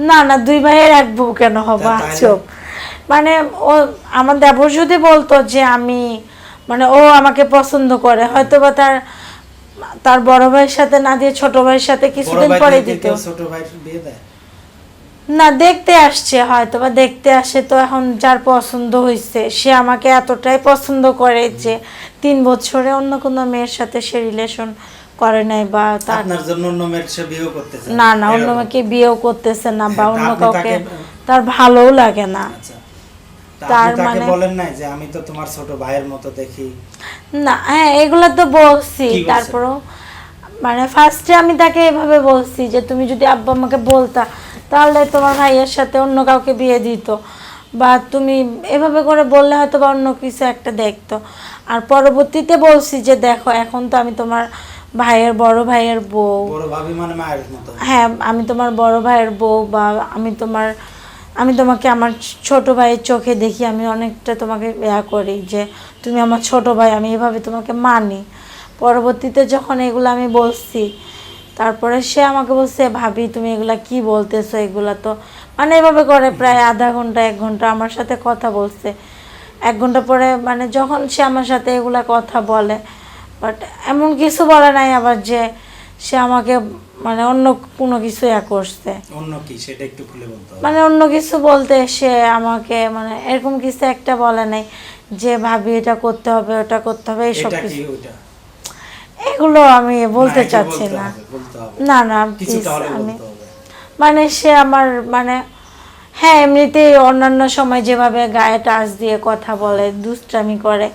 না না দুই ভাইয়ের এক বউ কেন হব? তাহলে? চুপ মানে ও আমার দেবর যদি বলতো যে আমি মানে ও আমাকে পছন্দ করে হয়তো বা তার তার বড় ভাইয়ের সাথে না দিয়ে ছোট ভাইয়ের সাথে কিছুদিন পরে দিত ছোট ভাই বিয়ে দেয়? না দেখতে আসছে হয়তো বা দেখতে আসে তো এখন যার পছন্দ হয়েছে সে আমাকে এতটাই পছন্দ করে যে তিন বছরে অন্য কোনো মেয়ের সাথে সে রিলেশন করে নাই বা তার আপনার জন্য অন্য মেয়ের সে বিয়েও করতেছে না। না অন্য মেয়েকে বিয়েও করতেছে না বা হ্যাঁ, অন্য কাউকে তার ভালোও লাগে না। আচ্ছা। তার মানে- বলেন নাই যে আমি তো তোমার ছোট ভাইয়ের মতো দেখি? না হ্যাঁ এগুলো তো বলছি? তারপরও মানে ফার্স্টে আমি তাকে এভাবে বলছি যে তুমি যদি আব্বা আমাকে বলতা তাহলে তোমার ভাইয়ের সাথে অন্য কাউকে বিয়ে দিত। বা তুমি এভাবে করে বললে হয়তো বা অন্য কিছু একটা দেখতো। আর পরবর্তীতে বলছি যে দেখো এখন তো আমি তোমার ভাইয়ের বড় ভাইয়ের বউ। বড় ভাবি মানে মায়ের মতো। হ্যাঁ আমি তোমার বড় ভাইয়ের বউ বা আমি তোমার আমি তোমাকে আমার ছোট ভাইয়ের চোখে দেখি আমি অনেকটা তোমাকে ইয়া করি যে তুমি আমার ছোট ভাই আমি এভাবে তোমাকে মানি। পরবর্তীতে যখন এগুলো আমি বলছি তারপরে সে আমাকে বলছে ভাবি তুমি এগুলা কি বলতেছো এগুলা? তো মানে এভাবে করে প্রায় আধা ঘণ্টা এক ঘণ্টা আমার সাথে কথা বলছে। এক ঘণ্টা পরে মানে যখন সে আমার সাথে এগুলা কথা বলে বাট এমন কিছু বলে নাই আবার যে সে আমাকে মানে অন্য কোনো কিছু ইয়া করছে। অন্য কি? সেটা একটু খুলে বলতে। মানে অন্য কিছু বলতে সে আমাকে মানে এরকম কিছু একটা বলে নাই যে ভাবি এটা করতে হবে ওটা করতে হবে এইসব কিছু। এগুলো আমি বলতে চাচ্ছি না। না না কিছুটা আমি মানে সে আমার মানে হ্যাঁ এমনিতেই অন্যান্য সময় যেভাবে গায়ে টাচ দিয়ে কথা বলে দুষ্টামি করে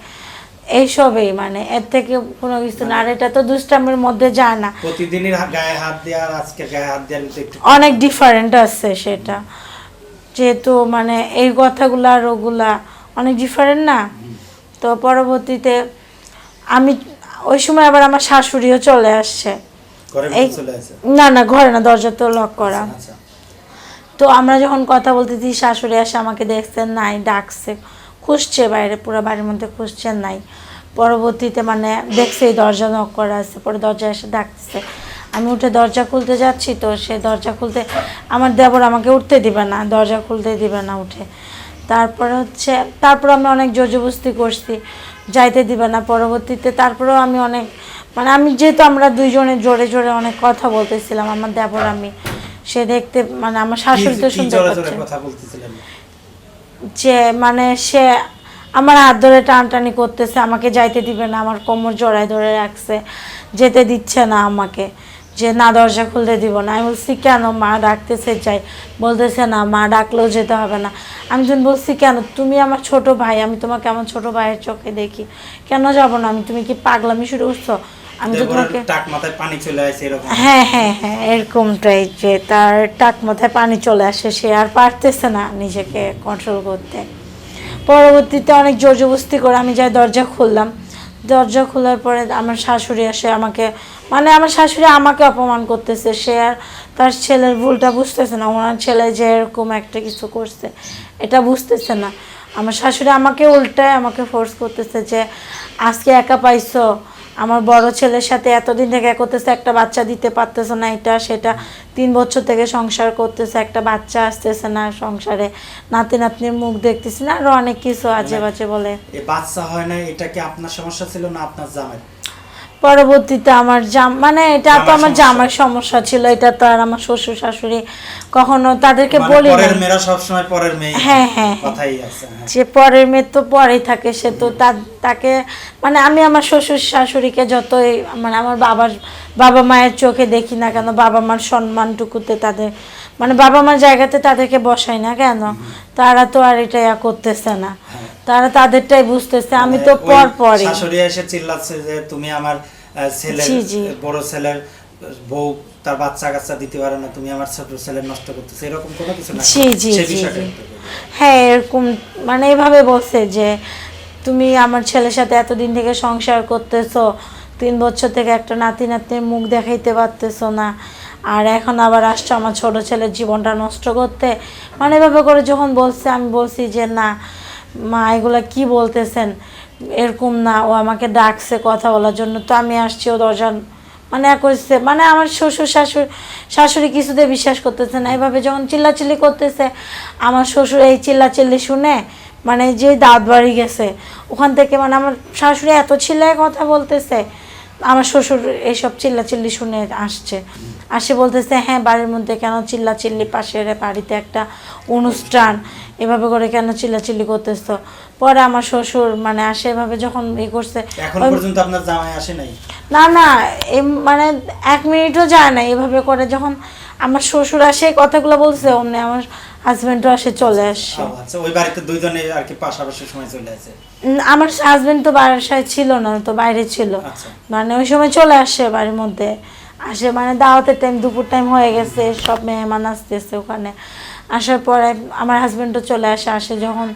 এইসবই মানে এর থেকে কোনো কিছু না আর এটা তো দুষ্টামির মধ্যে যায় না। প্রতিদিনই গায়ে হাত দেওয়া আর আজকে গায়ে হাত দেওয়ার একটু অনেক ডিফারেন্ট আছে সেটা। যেহেতু মানে এই কথাগুলো আর ওগুলা অনেক ডিফারেন্ট না। তো পরবর্তীতে আমি ওই সময় আবার আমার শাশুড়িও চলে আসছে। এই না না ঘরে না দরজা তো লক করা। আচ্ছা। তো আমরা যখন কথা বলতেছি শাশুড়ি আসে আমাকে দেখছে নাই ডাকছে। খুঁজছে বাইরে পুরো বাড়ির মধ্যে খুঁজছে নাই। পরবর্তীতে মানে দেখছে এই দরজা নক করা আছে পরে দরজা এসে ডাকতেছে। আমি উঠে দরজা খুলতে যাচ্ছি তো সে দরজা খুলতে আমার দেবর আমাকে উঠতে দিবে না দরজা খুলতে দিবে না উঠে। তারপরে হচ্ছে তারপর আমি অনেক জোজবস্তি করছি যাইতে দিবে না। পরবর্তীতে তারপরেও আমি অনেক মানে আমি যেহেতু আমরা দুইজনে জোরে জোরে অনেক কথা বলতেছিলাম আমার দেবর আমি সে দেখতে মানে আমার শাশুড়ি তো শুনতে পাচ্ছে। যে মানে সে আমার হাত ধরে টানটানি করতেছে, আমাকে যাইতে দিবে না, আমার কোমর জড়ায় ধরে রাখছে, যেতে দিচ্ছে না আমাকে, যে না, দরজা খুলতে দিব না। আমি বলছি, কেন? মা ডাকতেছে, যাই। বলতেছে, না, মা ডাকলেও যেতে হবে না। আমি যখন বলছি, কেন? তুমি আমার ছোট ভাই, আমি তোমাকে আমার ছোট ভাইয়ের চোখে দেখি। কেন যাব না? আমি, তুমি কি পাগলামি শুরু করছ? আমি তো তোমাকে টাক মাথায় পানি চলে আসে এরকম। হ্যাঁ হ্যাঁ হ্যাঁ এরকমটাই যে তার টাক মাথায় পানি চলে আসে সে আর পারতেছে না নিজেকে কন্ট্রোল করতে। পরবর্তীতে অনেক জোর জবস্তি করে আমি যাই দরজা খুললাম। দরজা খোলার পরে আমার শাশুড়ি আসে আমাকে মানে আমার শাশুড়ি আমাকে অপমান করতেছে সে আর তার ছেলের ভুলটা বুঝতেছে না। ওনার ছেলে যে এরকম একটা কিছু করছে এটা বুঝতেছে না। আমার শাশুড়ি আমাকে উল্টায় আমাকে ফোর্স করতেছে যে আজকে একা পাইছো আমার বড় ছেলের সাথে এতদিন থেকে করতেছে একটা বাচ্চা দিতে পারতেছে না এটা সেটা তিন বছর থেকে সংসার করতেছে একটা বাচ্চা আসতেছে না সংসারে। নাতি নাতনির মুখ দেখতেছি না আরও অনেক কিছু আজে বাজে বলে। বাচ্চা হয় না এটা কি আপনার সমস্যা ছিল না আপনার জামের? পরবর্তীতে আমার জাম মানে এটা তো আমার জামার সমস্যা ছিল এটা তো আর আমার শ্বশুর শাশুড়ি কখনো তাদেরকে মানে বলি না পরের মেয়েরা সবসময় পরের মেয়ে হ্যাঁ, হ্যাঁ। কথাই আছে হ্যাঁ। যে পরের মেয়ে তো পরেই থাকে সে তো তাকে মানে আমি আমার শ্বশুর শাশুড়িকে যতই মানে আমার বাবার বাবা মায়ের চোখে দেখি না কেন বাবা মার সম্মানটুকুতে তাদের মানে বাবা মার জায়গাতে তাদেরকে বসাই না কেন? তারা তো আর এটা ইয়া করতেছে না। তারা তাদেরটাই বুঝতেছে আমি তো পর পরই। শাশুড়ি এসে চিল্লাচ্ছে যে তুমি আমার ছেলের। বড় ছেলের বউ তার বাচ্চা কাচ্চা দিতে পারে না তুমি আমার ছোট ছেলের নষ্ট করতেছো। এরকম কোনো কিছু না। জি জি। হ্যাঁ এরকম মানে এভাবে বলছে যে তুমি আমার ছেলের সাথে এতদিন থেকে সংসার করতেছো তিন বছর থেকে একটা নাতি নাতনির মুখ দেখাইতে পারতেছো না। আর এখন আবার আসছো আমার ছোট ছেলের জীবনটা নষ্ট করতে। মানে এভাবে করে যখন বলছে, আমি বলছি যে, না, মা, এগুলো কি বলতেছেন? এরকম না, ও আমাকে ডাকছে কথা বলার জন্য। তো আমি আসছি ও দরজা মানে করছে মানে আমার শ্বশুর, শাশুড়ি শাশুড়ি কিছুতে বিশ্বাস করতেছে না। এভাবে যখন চিল্লাচিল্লি করতেছে, আমার শ্বশুর এই চিল্লাচিল্লি শুনে মানে যে দাঁত বাড়ি গেছে, ওখান থেকে মানে আমার শাশুড়ি এত চিল্লায় কথা বলতেছে, আমার শ্বশুর এইসব চিল্লাচিল্লি শুনে আসছে। আসে বলতেছে হ্যাঁ বাড়ির মধ্যে কেন চিল্লাচিল্লি পাশের বাড়িতে একটা অনুষ্ঠান এভাবে করে কেন চিল্লাচিল্লি করতেছ? পরে আমার শ্বশুর মানে আসে এভাবে যখন ই করছে এখন পর্যন্ত আপনার জামাই আসে নাই? না না এ মানে এক মিনিটও যায় না এভাবে করে যখন আমার শ্বশুর আসে কথাগুলো বলছে অমনি আমার হাজবেন্ডও আসে চলে আসে। আচ্ছা ওই বাড়িতে দুইজনে আর কি পাশাপাশি সময় চলে আসে? আমার হাজবেন্ড তো বাসায় ছিল না তো বাইরে ছিল। আচ্ছা। মানে ওই সময় চলে আসে বাড়ির মধ্যে। আসে মানে দাওয়াতের টাইম দুপুর টাইম হয়ে গেছে, সব মেহমান আসতেছে ওখানে। আসার পরে আমার হাজব্যান্ডও চলে আসে আসে যখন